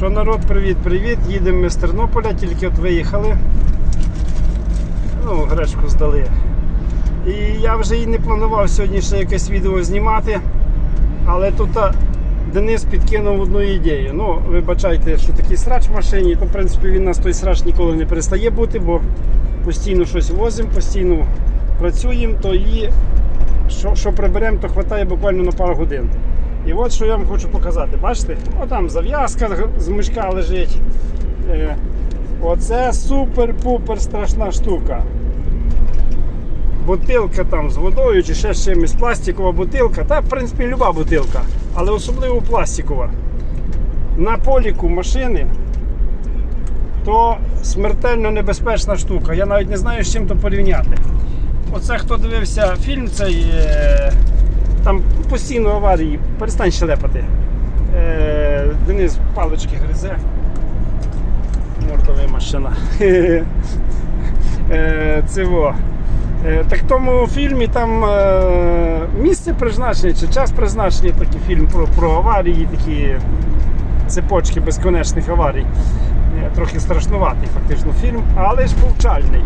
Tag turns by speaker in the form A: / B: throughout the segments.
A: Що народ, привіт-привіт. Їдемо ми з Тернополя, тільки от виїхали. Ну, гречку здали. І я вже і не планував сьогодні ще якесь відео знімати. Але тут Денис підкинув одну ідею. Ну, вибачайте, що такий срач в машині, то в принципі він нас той срач ніколи не перестає бути, бо постійно щось возимо, постійно працюємо, то і що, що приберемо, то вистачає буквально на пару годин. І от що я вам хочу показати. Бачите? О, там зав'язка з мішка лежить. Е, оце супер-пупер страшна штука. Бутилка там з водою чи ще з чимось, пластикова бутилка, та в принципі люба бутилка, але особливо пластикова. На поліку машини то смертельно небезпечна штука. Я навіть не знаю, з чим то порівняти. Оце хто дивився фільм цей, е, там постійно аварії, перестань щелепати. Е, Денис палички гризе. Мордова машина. Е, Цього. Е, Так в тому фільмі там е, місце призначення чи час призначення, такий фільм про, про аварії, такі цепочки безконечних аварій. Е, Трохи страшнуватий фактично фільм, але ж повчальний.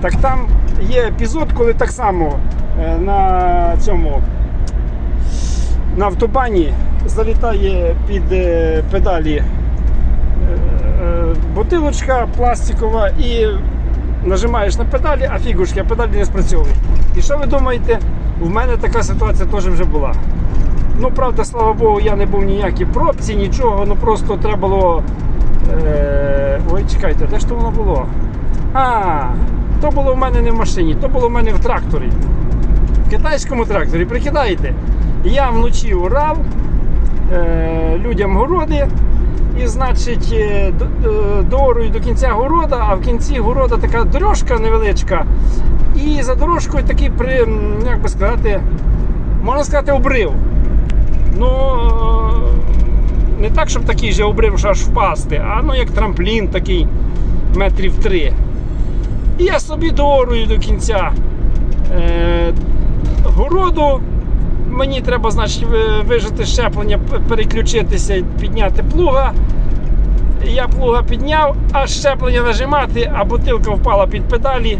A: Так там є епізод, коли так само е, на цьому на автобані залітає під е, педалі е, е, бутилочка пластикова і нажимаєш на педалі, а фігушки, а педалі не спрацьовують. І що ви думаєте? У мене така ситуація теж вже була. Ну, правда, слава Богу, я не був ніякій пробці, нічого, ну просто треба було. Е... Ой, чекайте, де ж то воно було? А, то було в мене не в машині, то було в мене в тракторі. В китайському тракторі, прикидаєте? Я вночі урав е, людям городи. І, значить, е, до- е, доорую до кінця города, а в кінці города така дорожка невеличка. І за дорожкою такий при, як би сказати, можна сказати, обрив. Ну, е, не так, щоб такий же обрив, що аж впасти, а ну як трамплін такий метрів три. І я собі доорую до кінця е, городу. Мені треба, значить, вижити щеплення, переключитися, підняти плуга. Я плуга підняв, а щеплення нажимати, а бутилка впала під педалі,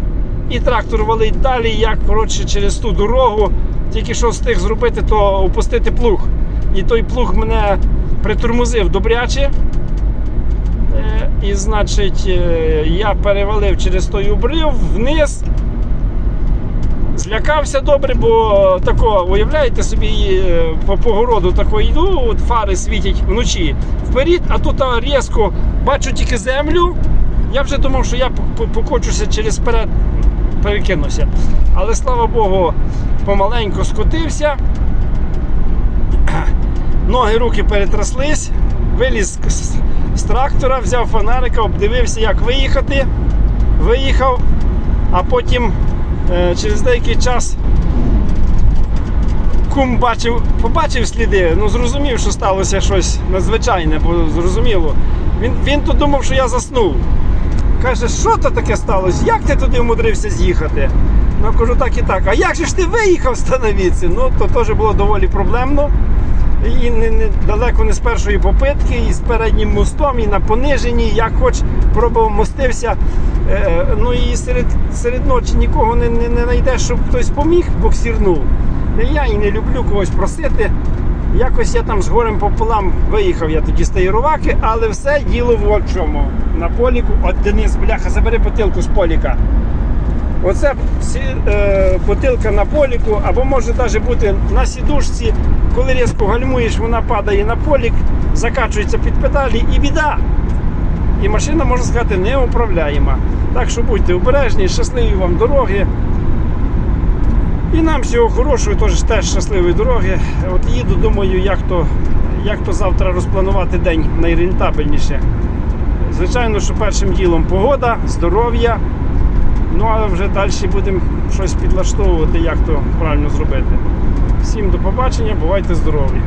A: і трактор валить далі. Я коротше через ту дорогу тільки що встиг зробити, то опустити плуг. І той плуг мене притормозив добряче. Е, І, значить, е, я перевалив через той обрив вниз. Злякався добре, бо тако, уявляєте собі, е, по погороду тако йду, от фари світять вночі вперед, а тут різко бачу тільки землю. Я вже думав, що я по- по- покочуся через перед, перекинуся. Але слава Богу, помаленьку скотився. Ноги, руки перетраслись, виліз з, трактора, взяв фонарика, обдивився, як виїхати. Виїхав, а потім через деякий час кум бачив, побачив сліди, ну зрозумів, що сталося щось надзвичайне, бо зрозуміло. Він, він то думав, що я заснув. Каже, що то таке сталося? Як ти туди вмудрився з'їхати? Ну, кажу, так і так. А як же ж ти виїхав з становіться? Ну, то теж було доволі проблемно. І не, не, далеко не з першої попитки, і з переднім мостом, і на пониженні, як хоч пробував мостився. Е, ну і серед, серед ночі нікого не, не, не знайдеш, щоб хтось поміг, боксірнув. Я і не люблю когось просити. Якось я там з горем пополам виїхав я тоді з Таїроваки, але все діло в чому. На поліку, от Денис, бляха, забери бутилку з поліка. Оце е, бутилка на поліку, або може навіть бути на сідушці, коли різко гальмуєш, вона падає на полік, закачується під педалі і біда. І машина, можна сказати, неуправляєма. Так що будьте обережні, щасливі вам дороги. І нам всього хорошого, теж теж щасливої дороги. От їду, думаю, як то, як то завтра розпланувати день найрентабельніше. Звичайно, що першим ділом погода, здоров'я. Ну, а вже далі будемо щось підлаштовувати, як то правильно зробити. Всім до побачення, бувайте здорові!